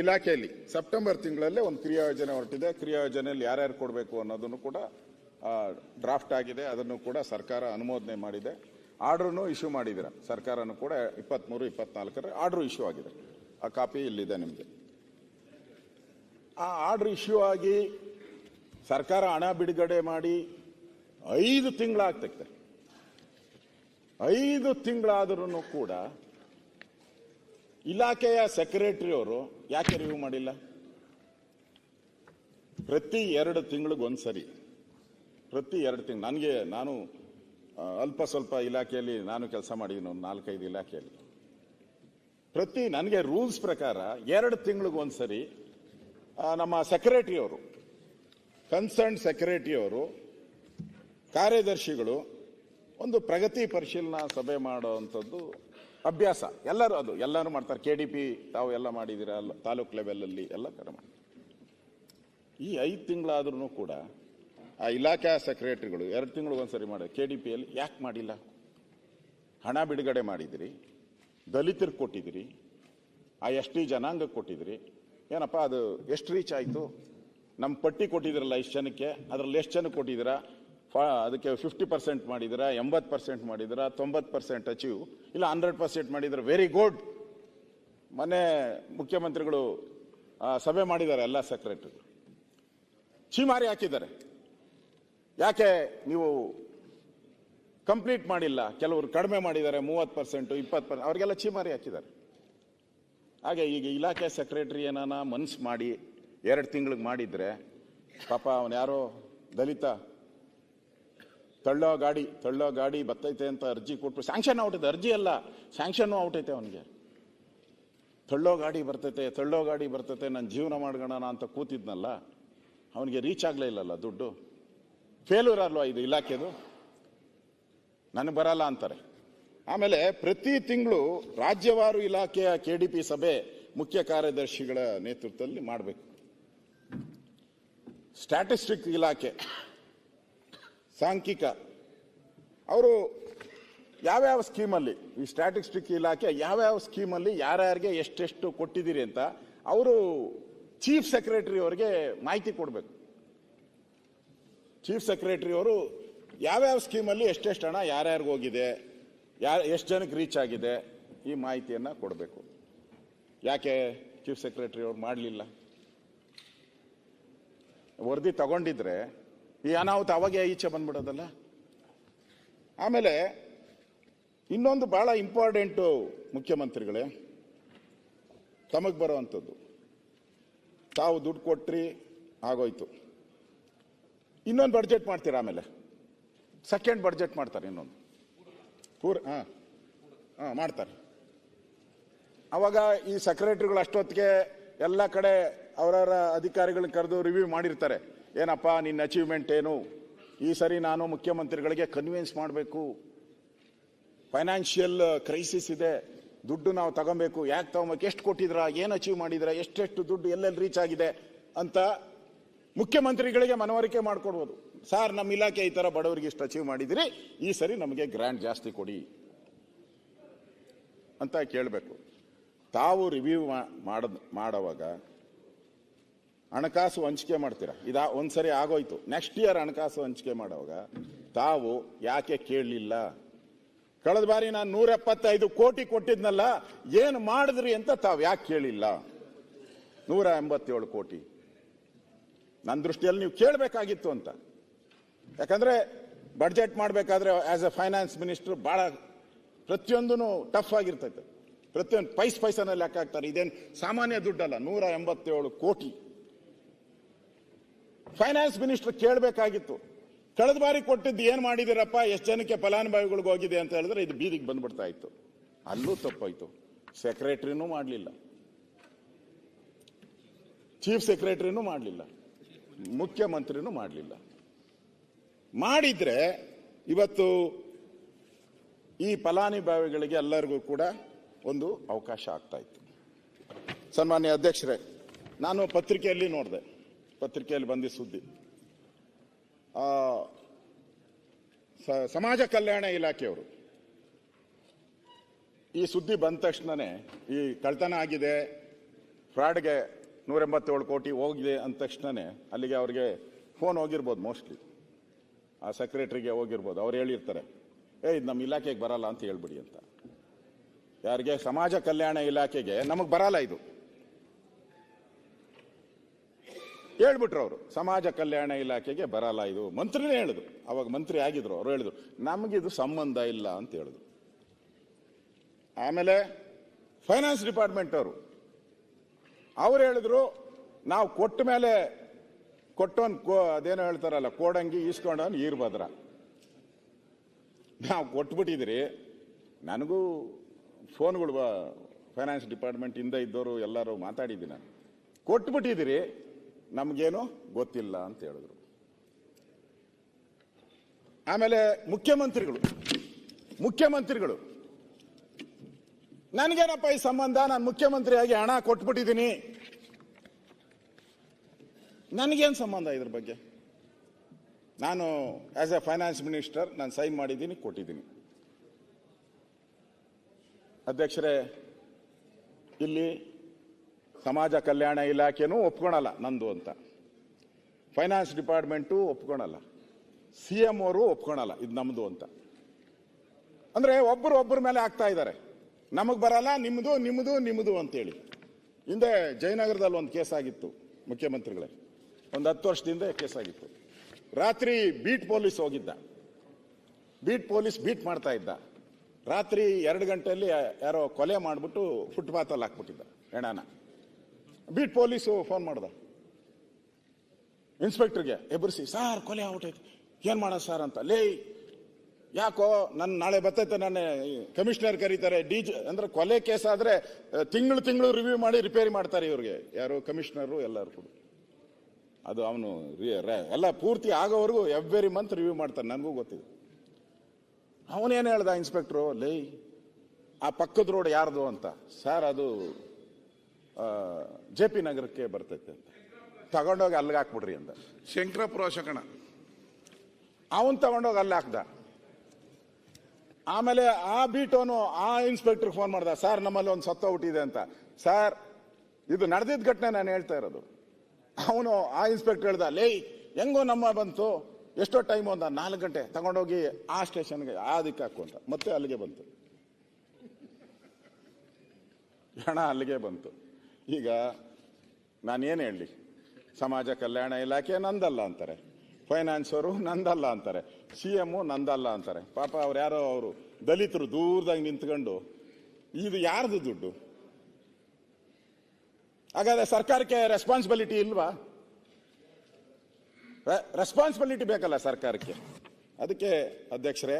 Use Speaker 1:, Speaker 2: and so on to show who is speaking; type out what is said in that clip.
Speaker 1: ಇಲಾಖೆಯಲ್ಲಿ ಸೆಪ್ಟೆಂಬರ್ ತಿಂಗಳಲ್ಲೇ ಒಂದು ಕ್ರಿಯಾಯೋಜನೆ ಹೊರಟಿದೆ. ಕ್ರಿಯಾಯೋಜನೆಯಲ್ಲಿ ಯಾರ್ಯಾರು ಕೊಡಬೇಕು ಅನ್ನೋದನ್ನು ಕೂಡ ಡ್ರಾಫ್ಟ್ ಆಗಿದೆ. ಅದನ್ನು ಕೂಡ ಸರ್ಕಾರ ಅನುಮೋದನೆ ಮಾಡಿದೆ. ಆರ್ಡ್ರೂ ಇಶ್ಯೂ ಮಾಡಿದ್ದೀರ. ಸರ್ಕಾರನೂ ಕೂಡ ಇಪ್ಪತ್ತ್ಮೂರು ಇಪ್ಪತ್ನಾಲ್ಕರ ಆರ್ಡ್ರು ಇಶ್ಯೂ ಆಗಿದೆ. ಆ ಕಾಪಿ ಇಲ್ಲಿದೆ ನಿಮಗೆ. ಆ ಆರ್ಡ್ರ್ ಇಶ್ಯೂ ಆಗಿ ಸರ್ಕಾರ ಹಣ ಬಿಡುಗಡೆ ಮಾಡಿ ಐದು ತಿಂಗಳಾಗ್ತೈತೆ. ಐದು ತಿಂಗಳಾದ್ರೂ ಕೂಡ ಇಲಾಖೆಯ ಸೆಕ್ರೆಟರಿ ಅವರು ಯಾಕೆ ರಿವ್ಯೂ ಮಾಡಿಲ್ಲ? ಪ್ರತಿ ಎರಡು ತಿಂಗಳಿಗೆ ಒಂದ್ಸರಿ. ಪ್ರತಿ ಎರಡು ತಿಂಗಳು ನನಗೆ ನಾನು ಅಲ್ಪ ಸ್ವಲ್ಪ ಇಲಾಖೆಯಲ್ಲಿ ನಾನು ಕೆಲಸ ಮಾಡಿದ್ದೀನಿ ಒಂದು ನಾಲ್ಕೈದು ಇಲಾಖೆಯಲ್ಲಿ. ಪ್ರತಿ ನನಗೆ ರೂಲ್ಸ್ ಪ್ರಕಾರ ಎರಡು ತಿಂಗಳಿಗೆ ಒಂದ್ಸರಿ ಆ, ನಮ್ಮ ಸೆಕ್ರೆಟರಿ ಅವರು ಕನ್ಸರ್ನ್ ಸೆಕ್ರೆಟರಿ ಅವರು ಕಾರ್ಯದರ್ಶಿಗಳು ಒಂದು ಪ್ರಗತಿ ಪರಿಶೀಲನಾ ಸಭೆ ಮಾಡುವಂಥದ್ದು ಅಭ್ಯಾಸ. ಎಲ್ಲರೂ ಅದು. ಎಲ್ಲರೂ ಮಾಡ್ತಾರೆ. ಕೆ ಡಿ ಪಿ ತಾವು ಎಲ್ಲ ಮಾಡಿದ್ದೀರಾ? ಅಲ್ಲ ತಾಲೂಕ್ ಲೆವೆಲಲ್ಲಿ ಎಲ್ಲ ಕಡೆ ಈ ಐದು ತಿಂಗಳಾದ್ರೂ ಕೂಡ ಆ ಇಲಾಖಾ ಸೆಕ್ರೆಟರಿಗಳು ಎರಡು ತಿಂಗಳಿಗೊಂದ್ಸರಿ ಮಾಡಿ. ಕೆ ಡಿ ಪಿಯಲ್ಲಿ ಯಾಕೆ ಮಾಡಿಲ್ಲ? ಹಣ ಬಿಡುಗಡೆ ಮಾಡಿದಿರಿ. ದಲಿತರಿಗೆ ಕೊಟ್ಟಿದ್ದೀರಿ ಆ ಎಸ್ ಟಿ ಜನಾಂಗಕ್ಕೆ ಕೊಟ್ಟಿದ್ದೀರಿ ಏನಪ್ಪ ಅದು ಎಷ್ಟು ರೀಚ್ ಆಯಿತು? ನಮ್ಮ ಪಟ್ಟಿ ಕೊಟ್ಟಿದ್ದೀರಲ್ಲ ಇಷ್ಟು ಜನಕ್ಕೆ? ಅದರಲ್ಲಿ ಎಷ್ಟು ಜನಕ್ಕೆ ಕೊಟ್ಟಿದ್ದೀರಾ? ಅದಕ್ಕೆ ಫಿಫ್ಟಿ ಪರ್ಸೆಂಟ್ ಮಾಡಿದ್ದೀರಾ ಎಂಬತ್ತು ಪರ್ಸೆಂಟ್ ಮಾಡಿದ್ದೀರಾ ತೊಂಬತ್ತು ಪರ್ಸೆಂಟ್ ಅಚೀವ್ ಇಲ್ಲ ಹಂಡ್ರೆಡ್ ಪರ್ಸೆಂಟ್ ಮಾಡಿದ್ರೆ ವೆರಿ ಗುಡ್ ಮೊನ್ನೆ ಮುಖ್ಯಮಂತ್ರಿಗಳು ಸಭೆ ಮಾಡಿದ್ದಾರೆ ಎಲ್ಲ ಸೆಕ್ರೆಟರಿಗಳು ಚೀಮಾರಿ ಹಾಕಿದ್ದಾರೆ. ಯಾಕೆ ನೀವು ಕಂಪ್ಲೀಟ್ ಮಾಡಿಲ್ಲ? ಕೆಲವರು ಕಡಿಮೆ ಮಾಡಿದ್ದಾರೆ, ಮೂವತ್ತು ಪರ್ಸೆಂಟು ಇಪ್ಪತ್ತು ಪರ್ಸೆಂಟ್ ಅವ್ರಿಗೆಲ್ಲ ಚೀಮಾರಿ ಹಾಕಿದ್ದಾರೆ. ಹಾಗೆ ಈಗ ಇಲಾಖೆ ಸೆಕ್ರೆಟರಿ ಏನಾನ ಮನ್ಸು ಮಾಡಿ, ಎರಡು ತಿಂಗಳಿಗೆ ಮಾಡಿದ್ರೆ, ಪಾಪ ಅವನು ಯಾರೋ ದಲಿತ ತಳ್ಳೋ ಗಾಡಿ ತಳ್ಳೋ ಗಾಡಿ ಬತ್ತೈತೆ ಅಂತ ಅರ್ಜಿ ಕೊಟ್ಟು ಸ್ಯಾಂಕ್ಷನ್ ಔಟ್ ಐತೆ ಅರ್ಜಿ ಅಲ್ಲ. ಸ್ಯಾಂಕ್ಷನ್ನು ಔಟ್ ಐತೆ ಅವನಿಗೆ. ತಳ್ಳೋ ಗಾಡಿ ಬರ್ತೈತೆ, ತಳ್ಳೋ ಗಾಡಿ ಬರ್ತೈತೆ, ನಾನು ಜೀವನ ಮಾಡ್ಕೊಳ್ಳೋಣ ಅಂತ ಕೂತಿದ್ನಲ್ಲ, ಅವನಿಗೆ ರೀಚ್ ಆಗಲೇ ಇಲ್ಲಲ್ಲ ದುಡ್ಡು. ಫೇಲ್ಯೂರ್ ಅಲ್ವಾ ಇದು ಇಲಾಖೆದು? ನನಗೆ ಬರಲ್ಲ ಅಂತಾರೆ. ಆಮೇಲೆ ಪ್ರತಿ ತಿಂಗಳು ರಾಜ್ಯವಾರು ಇಲಾಖೆಯ ಕೆ ಡಿ ಪಿ ಸಭೆ ಮುಖ್ಯ ಕಾರ್ಯದರ್ಶಿಗಳ ನೇತೃತ್ವದಲ್ಲಿ ಮಾಡಬೇಕು. ಸ್ಟ್ಯಾಟಿಸ್ಟಿಕ್ ಇಲಾಖೆ. ಸಾಂಖ್ಯಿಕ. ಅವರು ಯಾವ್ಯಾವ ಸ್ಕೀಮಲ್ಲಿ, ಈ ಸ್ಟ್ಯಾಟಿಸ್ಟಿಕ್ ಇಲಾಖೆ ಯಾವ್ಯಾವ ಸ್ಕೀಮಲ್ಲಿ ಯಾರ್ಯಾರಿಗೆ ಎಷ್ಟೆಷ್ಟು ಕೊಟ್ಟಿದ್ದೀರಿ ಅಂತ ಅವರು ಚೀಫ್ ಸೆಕ್ರೆಟರಿ ಅವರಿಗೆ ಮಾಹಿತಿ ಕೊಡಬೇಕು. ಚೀಫ್ ಸೆಕ್ರೆಟರಿ ಅವರು ಯಾವ್ಯಾವ ಸ್ಕೀಮಲ್ಲಿ ಎಷ್ಟೆಷ್ಟು ಹಣ ಯಾರ್ಯಾರಿಗೆ ಹೋಗಿದೆ ಯಾರು ಎಷ್ಟು ಜನಕ್ಕೆ ರೀಚ್ ಆಗಿದೆ ಈ ಮಾಹಿತಿಯನ್ನು ಕೊಡಬೇಕು. ಯಾಕೆ ಚೀಫ್ ಸೆಕ್ರೆಟರಿ ಅವ್ರು ಮಾಡಲಿಲ್ಲ? ವರದಿ ತಗೊಂಡಿದ್ರೆ ಈ ಅನಾಹುತ ಅವಾಗೆ ಈಚೆ ಬಂದ್ಬಿಡೋದಲ್ಲ? ಆಮೇಲೆ ಇನ್ನೊಂದು ಬಹಳ ಇಂಪಾರ್ಟೆಂಟು ಮುಖ್ಯಮಂತ್ರಿಗಳೇ, ತಮಗೆ ಬರುವಂಥದ್ದು. ತಾವು ದುಡ್ಡು ಕೊಟ್ರಿ, ಆಗೋಯ್ತು. ಇನ್ನೊಂದು ಬಡ್ಜೆಟ್ ಮಾಡ್ತೀರಾ ಆಮೇಲೆ? ಸೆಕೆಂಡ್ ಬಡ್ಜೆಟ್ ಮಾಡ್ತಾರೆ ಇನ್ನೊಂದು. ಕೂರ್ ಹಾಂ ಹಾಂ, ಮಾಡ್ತಾರೆ. ಅವಾಗ ಈ ಸೆಕ್ರೆಟರಿಗಳು ಅಷ್ಟೊತ್ತಿಗೆ ಎಲ್ಲ ಕಡೆ ಅವರವರ ಅಧಿಕಾರಿಗಳನ್ನ ಕರೆದು ರಿವ್ಯೂ ಮಾಡಿರ್ತಾರೆ. ಏನಪ್ಪ, ನಿನ್ನ ಅಚೀವ್ಮೆಂಟ್ ಏನು? ಈ ಸರಿ ನಾನು ಮುಖ್ಯಮಂತ್ರಿಗಳಿಗೆ ಕನ್ವಿನ್ಸ್ ಮಾಡಬೇಕು. ಫೈನಾನ್ಷಿಯಲ್ ಕ್ರೈಸಿಸ್ ಇದೆ. ದುಡ್ಡು ನಾವು ತಗೊಬೇಕು. ಯಾಕೆ ತಗೊಬೇಕು? ಎಷ್ಟು ಕೊಟ್ಟಿದ್ರ? ಏನು ಅಚೀವ್ ಮಾಡಿದ್ರ? ಎಷ್ಟೆಷ್ಟು ದುಡ್ಡು ಎಲ್ಲೆಲ್ಲಿ ರೀಚ್ ಆಗಿದೆ ಅಂತ ಮುಖ್ಯಮಂತ್ರಿಗಳಿಗೆ ಮನವರಿಕೆ ಮಾಡಿಕೊಡ್ಬೋದು. ಸರ್ ನಮ್ಮ ಇಲಾಖೆ ಈ ಥರ ಬಡವರಿಗೆ ಇಷ್ಟು ಅಚೀವ್ ಮಾಡಿದಿರಿ. ಈ ಸರಿ ನಮಗೆ ಗ್ರ್ಯಾಂಡ್ ಜಾಸ್ತಿ ಕೊಡಿ ಅಂತ ಕೇಳಬೇಕು. ತಾವು ರಿವ್ಯೂ ಮಾಡದ್ ಮಾಡೋವಾಗ ಹಣಕಾಸು ಹಂಚಿಕೆ ಮಾಡ್ತೀರಾ? ಇದಾ ಒಂದ್ಸರಿ ಆಗೋಯ್ತು. ನೆಕ್ಸ್ಟ್ ಇಯರ್ ಹಣಕಾಸು ಹಂಚಿಕೆ ಮಾಡುವಾಗ ತಾವು ಯಾಕೆ ಕೇಳಲಿಲ್ಲ? ಕಳೆದ ಬಾರಿ ನಾನು ನೂರ ಎಪ್ಪತ್ತೈದು ಕೋಟಿ ಕೊಟ್ಟಿದ್ನಲ್ಲ, ಏನು ಮಾಡಿದ್ರಿ ಅಂತ ತಾವು ಯಾಕೆ ಕೇಳಿಲ್ಲ? ನೂರ ಎಂಬತ್ತೇಳು ಕೋಟಿ. ನನ್ನ ದೃಷ್ಟಿಯಲ್ಲಿ ನೀವು ಕೇಳಬೇಕಾಗಿತ್ತು ಅಂತ. ಯಾಕಂದ್ರೆ ಬಡ್ಜೆಟ್ ಮಾಡಬೇಕಾದ್ರೆ ಆಸ್ ಎ ಫೈನಾನ್ಸ್ ಮಿನಿಸ್ಟರ್ ಬಹಳ ಪ್ರತಿಯೊಂದೂ ಟಫ್ ಆಗಿರ್ತೈತೆ. ಪ್ರತಿಯೊಂದು ಪೈಸ್ ಪೈಸನಲ್ಲಿ ಲೆಕ್ಕ ಹಾಕ್ತಾರೆ. ಇದೇನು ಸಾಮಾನ್ಯ ದುಡ್ಡಲ್ಲ, ನೂರ ಎಂಬತ್ತೇಳು ಕೋಟಿ. ಫೈನಾನ್ಸ್ ಮಿನಿಸ್ಟರ್ ಕೇಳಬೇಕಾಗಿತ್ತು. ಕಳೆದ ಬಾರಿ ಕೊಟ್ಟಿದ್ದು ಏನ್ ಮಾಡಿದಿರಪ್ಪ? ಎಷ್ಟು ಜನಕ್ಕೆ ಫಲಾನುಭವಿಗಳಿಗೆ ಹೋಗಿದೆ ಅಂತ ಹೇಳಿದ್ರೆ ಇದು ಬೀದಿಗೆ ಬಂದ್ಬಿಡ್ತಾ ಇತ್ತು. ಅಲ್ಲೂ ತಪ್ಪಾಯ್ತು. ಸೆಕ್ರೆಟರಿನೂ ಮಾಡಲಿಲ್ಲ. ಚೀಫ್ ಸೆಕ್ರೆಟರಿನೂ ಮಾಡಲಿಲ್ಲ. ಮುಖ್ಯಮಂತ್ರಿನೂ ಮಾಡಲಿಲ್ಲ. ಮಾಡಿದ್ರೆ ಇವತ್ತು ಈ ಫಲಾನುಭವಿಗಳಿಗೆ ಎಲ್ಲರಿಗೂ ಕೂಡ ಒಂದು ಅವಕಾಶ ಆಗ್ತಾ ಇತ್ತು. ಸನ್ಮಾನ್ಯ ಅಧ್ಯಕ್ಷರೇ, ನಾನು ಪತ್ರಿಕೆಯಲ್ಲಿ ನೋಡಿದೆ. ಪತ್ರಿಕೆಯಲ್ಲಿ ಬಂದಿ ಸುದ್ದಿ. ಆ, ಸಮಾಜ ಕಲ್ಯಾಣ ಇಲಾಖೆಯವರು ಈ ಸುದ್ದಿ ಬಂದ ತಕ್ಷಣನೇ ಈ ಕಳ್ತನ ಆಗಿದೆ ಫ್ರಾಡ್ಗೆ ನೂರ ಎಂಬತ್ತೇಳು ಕೋಟಿ ಹೋಗಿದೆ ಅಂದ ತಕ್ಷಣನೇ ಅಲ್ಲಿಗೆ ಅವ್ರಿಗೆ ಫೋನ್ ಹೋಗಿರ್ಬೋದು ಮೋಸ್ಟ್ಲಿ. ಆ ಸೆಕ್ರೆಟರಿಗೆ ಹೋಗಿರ್ಬೋದು ಅವ್ರು ಹೇಳಿರ್ತಾರೆ ಏ ಇದು ನಮ್ಮ ಇಲಾಖೆಗೆ ಬರಲ್ಲ ಅಂತ ಹೇಳ್ಬಿಡಿ ಅಂತ. ಯಾರಿಗೆ? ಸಮಾಜ ಕಲ್ಯಾಣ ಇಲಾಖೆಗೆ ನಮಗೆ ಬರಲ್ಲ ಇದು. ಹೇಳ್ಬಿಟ್ರು ಅವರು, ಸಮಾಜ ಕಲ್ಯಾಣ ಇಲಾಖೆಗೆ ಬರಲ್ಲ ಇದು ಮಂತ್ರಿನೇ ಹೇಳಿದ್ರು. ಅವಾಗ ಮಂತ್ರಿ ಆಗಿದ್ರು, ಅವರು ಹೇಳಿದ್ರು, ನಮಗಿದು ಸಂಬಂಧ ಇಲ್ಲ ಅಂತ ಹೇಳಿದ್ರು. ಆಮೇಲೆ ಫೈನಾನ್ಸ್ ಡಿಪಾರ್ಟ್ಮೆಂಟ್ ಅವರು, ಅವ್ರು ಹೇಳಿದ್ರು, ನಾವು ಕೊಟ್ಟ ಮೇಲೆ ಕೊಟ್ಟೊಂದು ಕೋ, ಅದೇನೋ ಹೇಳ್ತಾರಲ್ಲ, ಕೋಡಂಗಿ, ಈಸ್ಕೊಂಡವನ್, ಈರ್ಭದ್ರ. ನಾವು ಕೊಟ್ಬಿಟ್ಟಿದ್ರಿ, ನನಗೂ ಫೋನ್ಗಳು ಫೈನಾನ್ಸ್ ಡಿಪಾರ್ಟ್ಮೆಂಟ್ ಇಂದ ಇದ್ದವರು ಎಲ್ಲರೂ ಮಾತಾಡಿದ್ದೀನಿ ನಾನು. ಕೊಟ್ಬಿಟ್ಟಿದ್ದೀರಿ ನಮಗೇನು ಗೊತ್ತಿಲ್ಲ ಅಂತ ಹೇಳಿದ್ರು. ಆಮೇಲೆ ಮುಖ್ಯಮಂತ್ರಿಗಳು ಮುಖ್ಯಮಂತ್ರಿಗಳು, ನನಗೇನಪ್ಪ ಈ ಸಂಬಂಧ? ನಾನು ಮುಖ್ಯಮಂತ್ರಿಯಾಗಿ ಹಣ ಕೊಟ್ಬಿಟ್ಟಿದ್ದೀನಿ. ನನಗೇನು ಸಂಬಂಧ ಇದ್ರ ಬಗ್ಗೆ? ನಾನು ಆಸ್ ಎ ಫೈನಾನ್ಸ್ ಮಿನಿಸ್ಟರ್ ನಾನು ಸೈನ್ ಮಾಡಿದ್ದೀನಿ, ಕೊಟ್ಟಿದ್ದೀನಿ. ಅಧ್ಯಕ್ಷರೇ, ಇಲ್ಲಿ ಸಮಾಜ ಕಲ್ಯಾಣ ಇಲಾಖೆನೂ ಒಪ್ಕೊಳಲ್ಲ ನಂದು ಅಂತ. ಫೈನಾನ್ಸ್ ಡಿಪಾರ್ಟ್ಮೆಂಟು ಒಪ್ಕೊಳಲ್ಲ. ಸಿ ಎಂ ಅವರು ಒಪ್ಕೊಳಲ್ಲ ಇದು ನಮ್ಮದು ಅಂತ. ಅಂದರೆ ಒಬ್ಬರು ಒಬ್ಬರ ಮೇಲೆ ಆಗ್ತಾ ಇದ್ದಾರೆ. ನಮಗೆ ಬರಲ್ಲ ನಿಮ್ಮದು ನಿಮ್ಮದು ನಿಮ್ಮದು ಅಂತೇಳಿ. ಹಿಂದೆ ಜಯನಗರದಲ್ಲಿ ಒಂದು ಕೇಸ್ ಆಗಿತ್ತು, ಮುಖ್ಯಮಂತ್ರಿಗಳೇ. ಒಂದು ಹತ್ತು ವರ್ಷದಿಂದ ಕೇಸ್ ಆಗಿತ್ತು. ರಾತ್ರಿ ಬೀಟ್ ಪೊಲೀಸ್ ಹೋಗಿದ್ದ. ಬೀಟ್ ಪೊಲೀಸ್ ಬೀಟ್ ಮಾಡ್ತಾ ಇದ್ದ. ರಾತ್ರಿ ಎರಡು ಗಂಟೆಯಲ್ಲಿ ಯಾರೋ ಕೊಲೆ ಮಾಡಿಬಿಟ್ಟು ಫುಟ್ಪಾತಲ್ಲಿ ಹಾಕ್ಬಿಟ್ಟಿದ್ದ ಹೆಣನ ಬೀಟ್ ಪೊಲೀಸು ಫೋನ್ ಮಾಡ್ದ. ಇನ್ಸ್ಪೆಕ್ಟರ್ಗೆ ಎಬ್ಬರಿಸಿ ಸಾರ್ ಕೊಲೆ ಆಗ್ಬಿಟ್ಟೈತೆ ಏನು ಮಾಡೋದು ಸರ್ ಅಂತ? ಲೇ, ಯಾಕೋ ನನ್ನ ನಾಳೆ ಬರ್ತೈತೆ ನನ್ನ ಕಮಿಷನರ್ ಕರೀತಾರೆ. ಡಿ ಜಿ, ಅಂದ್ರೆ ಕೊಲೆ ಕೇಸ್ ಆದ್ರೆ ತಿಂಗಳು ತಿಂಗಳು ರಿವ್ಯೂ ಮಾಡಿ ರಿಪೇರಿ ಮಾಡ್ತಾರೆ ಇವ್ರಿಗೆ. ಯಾರು ಕಮಿಷನರು ಎಲ್ಲರೂ ಕೂಡ. ಅದು ಅವನು ಎಲ್ಲ ಪೂರ್ತಿ ಆಗೋವರೆಗೂ ಎವ್ರಿ ಮಂತ್ ರಿವ್ಯೂ ಮಾಡ್ತಾರೆ, ನನಗೂ ಗೊತ್ತಿದೆ. ಅವನೇನು ಹೇಳ್ದ ಇನ್ಸ್ಪೆಕ್ಟ್ರು? ಲೇ, ಆ ಪಕ್ಕದ ರೋಡ್ ಯಾರ್ದು? ಅಂತ. ಸರ್ ಅದು ಜೆ ಪಿ ನಗರಕ್ಕೆ ಬರ್ತೈತೆ ಅಂತ. ತಗೊಂಡೋಗಿ ಅಲ್ಲಿಗೆ ಹಾಕ್ಬಿಡ್ರಿ ಅಂತ. ಶಂಕರಪುರ ಶಕಣ ಅವನ್ ತಗೊಂಡೋಗಿ ಅಲ್ಲಿ ಹಾಕ್ದ. ಆಮೇಲೆ ಆ ಬೀಟೋನು ಆ ಇನ್ಸ್ಪೆಕ್ಟರ್ ಫೋನ್ ಮಾಡ್ದ ಸರ್ ನಮ್ಮಲ್ಲಿ ಒಂದು ಸತ್ತ ಹುಟ್ಟಿದೆ ಅಂತ. ಸರ್ ಇದು ನಡೆದಿದ್ದ ಘಟನೆ ನಾನು ಹೇಳ್ತಾ ಇರೋದು. ಅವನು ಆ ಇನ್ಸ್ಪೆಕ್ಟರ್ ಹೇಳ್ದ ಲೇ ಹೆಂಗೋ ನಮ್ಮ ಬಂತು. ಎಷ್ಟೋ ಟೈಮ್ ಒಂದ ನಾಲ್ಕು ಗಂಟೆ. ತಗೊಂಡೋಗಿ ಆ ಸ್ಟೇಷನ್ಗೆ ಆ ದಿಕ್ಕ ಹಾಕು ಅಂತ. ಮತ್ತೆ ಅಲ್ಲಿಗೆ ಬಂತು. ಹಣ ಅಲ್ಲಿಗೆ ಬಂತು. ಈಗ ನಾನೇನು ಹೇಳಲಿ ಸಮಾಜ ಕಲ್ಯಾಣ ಇಲಾಖೆ ನಂದಲ್ಲ ಅಂತಾರೆ. ಫೈನಾನ್ಸ್ ಅವರು ನಂದಲ್ಲ ಅಂತಾರೆ. ಸಿ ಎಮ್ಮು ನಂದಲ್ಲ ಅಂತಾರೆ. ಪಾಪ ಅವ್ರು ಯಾರೋ ಅವರು ದಲಿತರು ದೂರದಾಗ ನಿಂತ್ಕೊಂಡು, ಇದು ಯಾರ್ದು ದುಡ್ಡು? ಹಾಗಾದ್ರೆ ಸರ್ಕಾರಕ್ಕೆ ರೆಸ್ಪಾನ್ಸಿಬಿಲಿಟಿ ಇಲ್ವಾ? ರೆಸ್ಪಾನ್ಸಿಬಿಲಿಟಿ ಬೇಕಲ್ಲ ಸರ್ಕಾರಕ್ಕೆ. ಅದಕ್ಕೆ ಅಧ್ಯಕ್ಷರೇ